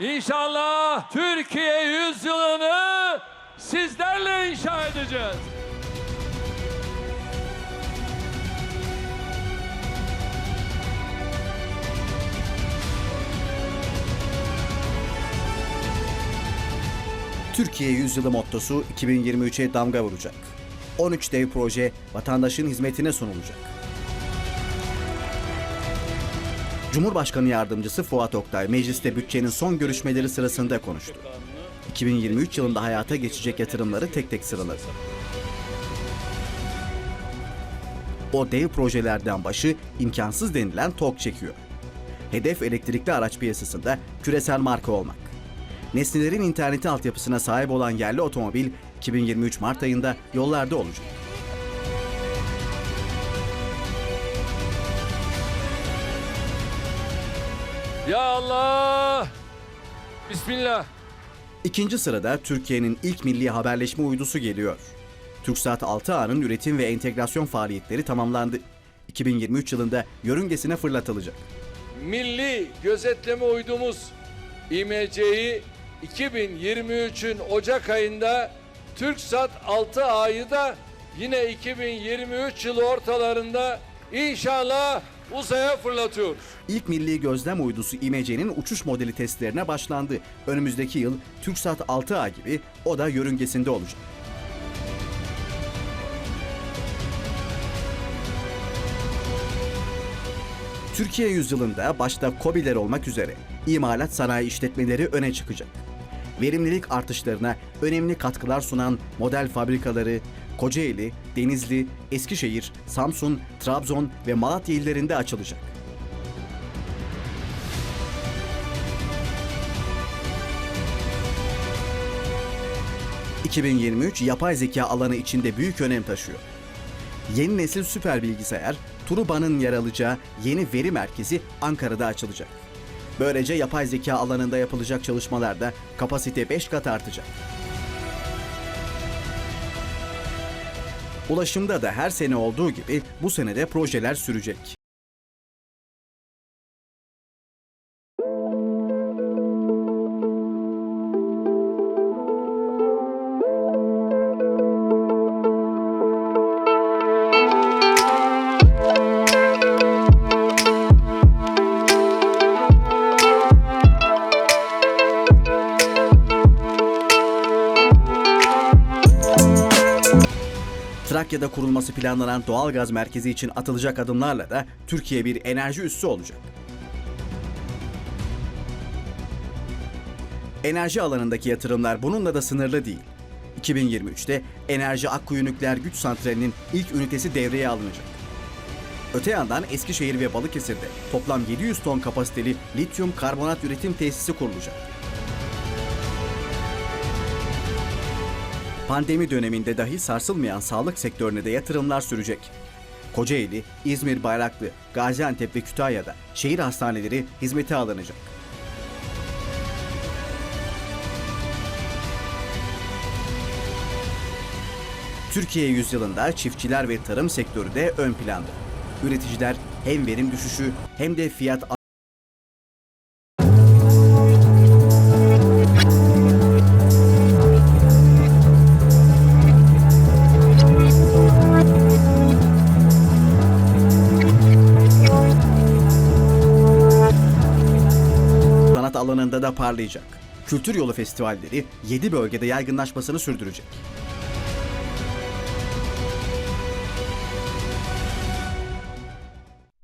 İnşallah Türkiye yüzyılını sizlerle inşa edeceğiz. Türkiye Yüzyılı mottosu 2023'e damga vuracak. 13 dev proje vatandaşın hizmetine sunulacak. Cumhurbaşkanı Yardımcısı Fuat Oktay mecliste bütçenin son görüşmeleri sırasında konuştu. 2023 yılında hayata geçecek yatırımları tek tek sıraladı. O dev projelerden başı imkansız denilen TOG çekiyor. Hedef elektrikli araç piyasasında küresel marka olmak. Nesnelerin interneti altyapısına sahip olan yerli otomobil 2023 Mart ayında yollarda olacak. Ya Allah! Bismillah. İkinci sırada Türkiye'nin ilk milli haberleşme uydusu geliyor. TürkSat 6A'nın üretim ve entegrasyon faaliyetleri tamamlandı. 2023 yılında yörüngesine fırlatılacak. Milli gözetleme uydumuz İMC'yi 2023'ün Ocak ayında TürkSat 6A'yı da yine 2023 yılı ortalarında inşallah uzaya fırlatıyoruz. İlk milli gözlem uydusu İMC'nin uçuş modeli testlerine başlandı. Önümüzdeki yıl TürkSat 6A gibi o da yörüngesinde olacak. Türkiye yüzyılında başta KOBİ'ler olmak üzere imalat sanayi işletmeleri öne çıkacak. Verimlilik artışlarına önemli katkılar sunan model fabrikaları Kocaeli, Denizli, Eskişehir, Samsun, Trabzon ve Malatya illerinde açılacak. ...2023 yapay zeka alanı içinde büyük önem taşıyor. Yeni nesil süper bilgisayar, Turuba'nın yer alacağı yeni veri merkezi Ankara'da açılacak. Böylece yapay zeka alanında yapılacak çalışmalarda kapasite 5 kat artacak. Ulaşımda da her sene olduğu gibi bu sene de projeler sürecek. Trakya'da kurulması planlanan doğalgaz merkezi için atılacak adımlarla da Türkiye bir enerji üssü olacak. Enerji alanındaki yatırımlar bununla da sınırlı değil. 2023'te Enerji Akkuyu Nükleer Güç Santrali'nin ilk ünitesi devreye alınacak. Öte yandan Eskişehir ve Balıkesir'de toplam 700 ton kapasiteli lityum karbonat üretim tesisi kurulacak. Pandemi döneminde dahi sarsılmayan sağlık sektörüne de yatırımlar sürecek. Kocaeli, İzmir, Bayraklı, Gaziantep ve Kütahya'da şehir hastaneleri hizmete alınacak. Türkiye yüzyılında çiftçiler ve tarım sektörü de ön planda. Üreticiler hem verim düşüşü hem de fiyat alanında da parlayacak. Kültür Yolu Festivalleri 7 bölgede yaygınlaşmasını sürdürecek.